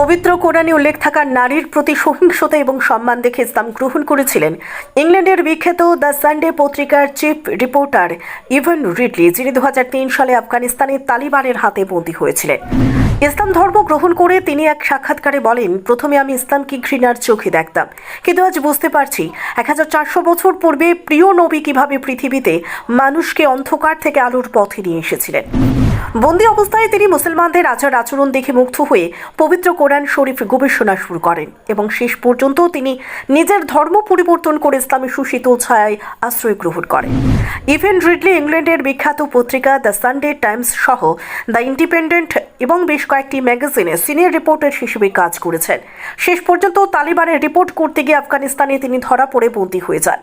পবিত্র কোরআনে উল্লেখ থাকা নারীর প্রতি সহিংসতা এবং সম্মান দেখে ইসলাম গ্রহণ করেছিলেন। ইংল্যান্ডের বিখ্যাত দ্য সানডে পত্রিকার চিফ রিপোর্টার ইভেন রিডলি, যিনি দু হাজার তিন সালে আফগানিস্তানের তালিবানের হাতে বন্দী হয়েছিলেন। ইসলাম ধর্ম গ্রহণ করে তিনি এক সাক্ষাৎকারে বলেন, প্রথমে আমি ইসলামকে ঘৃণার চোখে দেখতাম। কিন্তু আজ বুঝতে পারছি এক হাজার চারশো বছর পূর্বে প্রিয় নবী কীভাবে পৃথিবীতে মানুষকে অন্ধকার থেকে আলোর পথে নিয়ে এসেছিলেন। বন্দি অবস্থায় তিনি মুসলমানদের আচার আচরণ দেখে মুগ্ধ হয়ে পবিত্র কোরআন শরীফ গবেষণা শুরু করেন এবং শেষ পর্যন্ত তিনি নিজের ধর্ম পরিবর্তন করে ইসলামী সুশীতল ছায়ায় আশ্রয় গ্রহণ করেন। ইভেন রিডলি ইংল্যান্ডের বিখ্যাত পত্রিকা দ্য সানডে টাইমস সহ দ্য ইন্ডিপেন্ডেন্ট এবং বেশ কয়েকটি ম্যাগাজিনে সিনিয়র রিপোর্টার হিসেবে কাজ করেছেন। শেষ পর্যন্ত তালিবানের রিপোর্ট করতে গিয়ে আফগানিস্তানে তিনি ধরা পড়ে বন্দী হয়ে যান।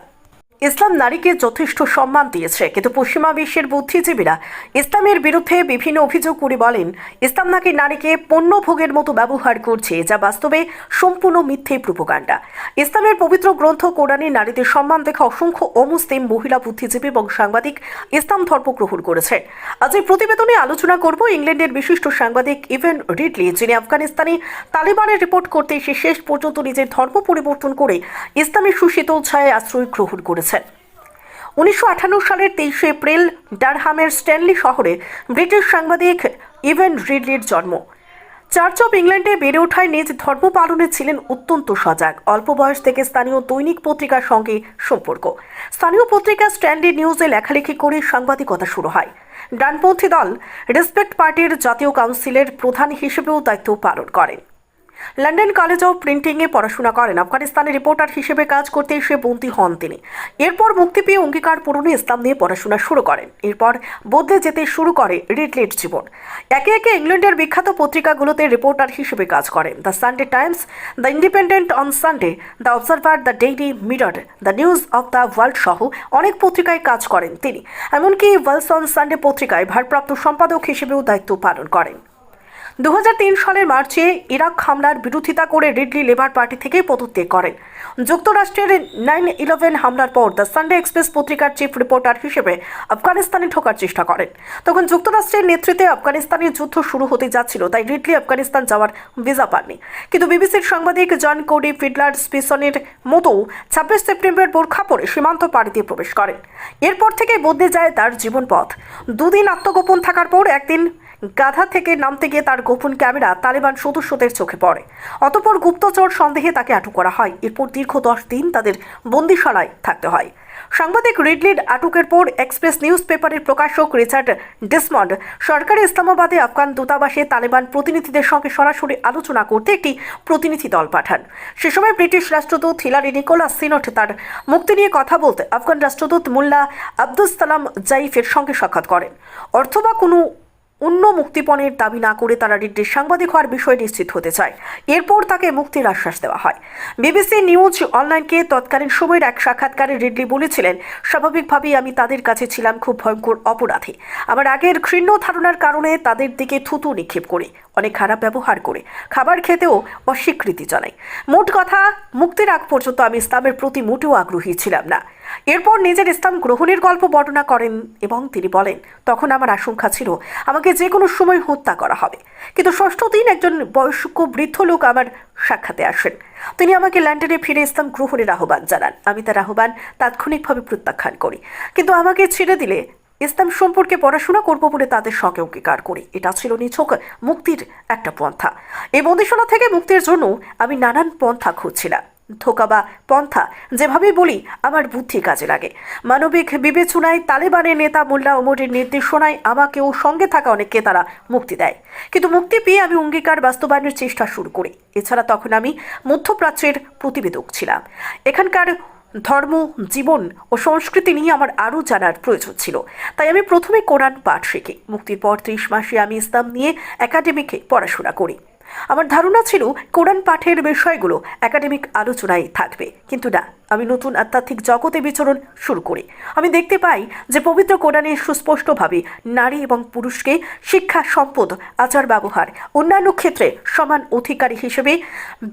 ইসলাম নারীকে যথেষ্ট সম্মান দিয়েছে, কিন্তু পশ্চিমা বিশ্বের বুদ্ধিজীবীরা ইসলামের বিরুদ্ধে বিভিন্ন অভিযোগ করে বলেন, ইসলাম নাকি নারীকে পণ্য ভোগের মতো ব্যবহার করছে, যা বাস্তবে সম্পূর্ণ মিথ্যে প্রোপাগান্ডা ইসলামের পবিত্র গ্রন্থ কোরআনে নারীদের সম্মান দেখা অসংখ্য অমুসলিম মহিলা বুদ্ধিজীবী এবং সাংবাদিক ইসলাম ধর্ম গ্রহণ করেছেন আজ এই প্রতিবেদনে আলোচনা করব ইংল্যান্ডের বিশিষ্ট সাংবাদিক ইভেন রিডলি, যিনি আফগানিস্তানে তালিবানের রিপোর্ট করতে এসে শেষ পর্যন্ত নিজের ধর্ম পরিবর্তন করে ইসলামের সুশীতল ছায় আশ্রয় গ্রহণ করেছেন। উনিশশো সালের তেইশে এপ্রিল ডারহামের স্ট্যানলি শহরে ব্রিটিশ সাংবাদিক ইভেন রিডলির জন্ম। চার্চ অফ ইংল্যান্ডে বেড়ে ওঠায় নিজ ধর্ম পালনে ছিলেন অত্যন্ত সজাগ। অল্প বয়স থেকে স্থানীয় দৈনিক পত্রিকার সঙ্গে সম্পর্ক। স্থানীয় পত্রিকা স্ট্যান্ডি নিউজে লেখালেখি করে সাংবাদিকতা শুরু হয়। ডানপন্থী দল রেসপেক্ট পার্টির জাতীয় কাউন্সিলের প্রধান হিসেবেও দায়িত্ব পালন করেন। লন্ডন কলেজ অফ প্রিন্টিংয়ে পড়াশোনা করেন। আফগানিস্তানের রিপোর্টার হিসেবে কাজ করতে এসে বন্দী হন তিনি। এরপর মুক্তি পেয়ে অঙ্গীকার পূরণে ইসলাম নিয়ে পড়াশোনা শুরু করেন। এরপর বদলে যেতে শুরু করে রিডলির জীবন। একে একে ইংল্যান্ডের বিখ্যাত পত্রিকাগুলোতে রিপোর্টার হিসেবে কাজ করেন। The Sunday Times the Independent on Sunday the Observer the Daily Mirror the News of the World সহ অনেক পত্রিকায় কাজ করেন তিনি। এমনকি ওয়েলস অন সানডে পত্রিকায় ভারপ্রাপ্ত সম্পাদক হিসেবেও দায়িত্ব পালন করেন। দু হাজার তিন সালের মার্চে ইরাক হামলার বিরোধিতা করে রিডলি লেবার পার্টি থেকে পদত্যাগ করেন। যুক্তরাষ্ট্রের নাইন ইলেভেন হামলার পর দ্য সানডে এক্সপ্রেস পত্রিকার চিফ রিপোর্টার হিসেবে আফগানিস্তানে ঢোকার চেষ্টা করেন। তখন যুক্তরাষ্ট্রের নেতৃত্বে আফগানিস্তানের যুদ্ধ শুরু হতে যাচ্ছিল, তাই রিডলি আফগানিস্তান যাওয়ার ভিসা পাননি। কিন্তু বিবিসির সাংবাদিক জন কোডি ফিডলার স্পিসনের মতো ছাব্বিশ সেপ্টেম্বর বোরখা পরে সীমান্ত পাড়ি দিয়ে প্রবেশ করেন। এরপর থেকে বদলে যায় তার জীবনপথ। দুদিন আত্মগোপন থাকার পর একদিন গাধা থেকে নামতে গিয়ে তার গোপন ক্যামেরা তালেবান সদস্যদের চোখে পড়ে। অতপর গুপ্তচর সন্দেহে তাকে আটক করা হয়। এরপর দীর্ঘ দশ দিন তাদের বন্দিশালায় থাকতে হয়। সাংবাদিক রিডলির আটকের পর এক্সপ্রেস নিউজ পেপারের প্রকাশক রিচার্ড ডিসমন্ড সরকারি ইসলামাবাদে আফগান দূতাবাসে তালেবান প্রতিনিধিদের সঙ্গে সরাসরি আলোচনা করতে একটি প্রতিনিধি দল পাঠান। সে সময় ব্রিটিশ রাষ্ট্রদূত হিলারি নিকোলাস সিনট তার মুক্তি নিয়ে কথা বলতে আফগান রাষ্ট্রদূত মোল্লা আব্দুল সালাম জাইফের সঙ্গে সাক্ষাৎ করেন। অথবা কোনো অন্য মুক্তিপণের দাবি না করে তারা রিডলির সাংবাদিক হওয়ার বিষয় নিশ্চিত হতে চায়। এরপর তাকে মুক্তির আশ্বাস দেওয়া হয়। বিবিসি নিউজ অনলাইনকে তৎকালীন সময়ের এক সাক্ষাৎকারে রিডলি বলেছিলেন, স্বাভাবিকভাবেই আমি তাদের কাছে ছিলাম খুব ভয়ঙ্কর অপরাধী। আমার আগের ঘৃণ্য ধারণার কারণে তাদের দিকে থুতু নিক্ষেপ করি। অনেক খারাপ ব্যবহার করে। খাবার খেতেও অস্বীকৃতি জানাই। মোট কথা, মুক্তির আগ পর্যন্ত আমি ইসলামের প্রতি মোটেও আগ্রহী ছিলাম না। এরপর নিজের ইসলাম গ্রহণের গল্প বর্ণনা করেন এবং তিনি বলেন, তখন আমার আশঙ্কা ছিল, আমাকে যে কোনো সময় হত্যা করা হবে। কিন্তু ষষ্ঠ দিন একজন বয়স্ক বৃদ্ধ লোক আমার সাক্ষাতে আসেন। তিনি আমাকে লন্ডনে ফিরে ইসলাম গ্রহণের আহ্বান জানান। আমি তার আহ্বান তাৎক্ষণিকভাবে প্রত্যাখ্যান করি। কিন্তু আমাকে ছেড়ে দিলে ইসলাম সম্পর্কে পড়াশোনা করব বলে তাদের সঙ্গে অঙ্গীকার করি। এটা ছিল নিছক মুক্তির একটা পন্থা। এই বন্দিশালা থেকে মুক্তির জন্য আমি নানান পন্থা খুঁজছিলাম। ধোকা বা পন্থা যেভাবে বলি, আমার বুদ্ধি কাজে লাগে। মানবিক বিবেচনায় তালেবানের নেতা মোল্লা ওমরের নির্দেশনায় আমাকেও সঙ্গে থাকা অনেককে তারা মুক্তি দেয়। কিন্তু মুক্তি পেয়ে আমি অঙ্গীকার বাস্তবায়নের চেষ্টা শুরু করি। এছাড়া তখন আমি মধ্যপ্রাচ্যের প্রতিবেদক ছিলাম। এখানকার ধর্ম, জীবন ও সংস্কৃতি নিয়ে আমার আরও জানার প্রয়োজন ছিল। তাই আমি প্রথমে কোরআন পাঠ শিখি। মুক্তির পর ত্রিশ মাসে আমি ইসলাম নিয়ে একাডেমিকে পড়াশোনা করি। আমার ধারণা ছিল কোরআন পাঠের বিষয়গুলো একাডেমিক আলোচনায় থাকবে। কিন্তু না, আমি নতুন আধ্যাত্মিক জগতে বিচরণ শুরু করি। আমি দেখতে পাই যে পবিত্র কোরআনে সুস্পষ্টভাবে নারী এবং পুরুষকে শিক্ষা, সম্পদ, আচার, ব্যবহার অন্যান্য ক্ষেত্রে সমান অধিকারী হিসেবে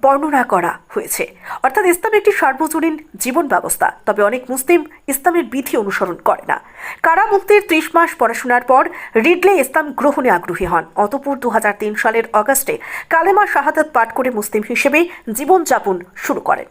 বর্ণনা করা হয়েছে। অর্থাৎ ইসলাম একটি সার্বজনীন জীবন ব্যবস্থা, তবে অনেক মুসলিম ইসলামের বিধি অনুসরণ করে না। কারা মুক্তির ত্রিশ মাস পড়াশোনার পর রিডলে ইসলাম গ্রহণে আগ্রহী হন? অতপর দু সালের অগাস্টে কালেমা শাহাদাত পাঠ করে মুসলিম হিসেবে জীবনযাপন শুরু করেন।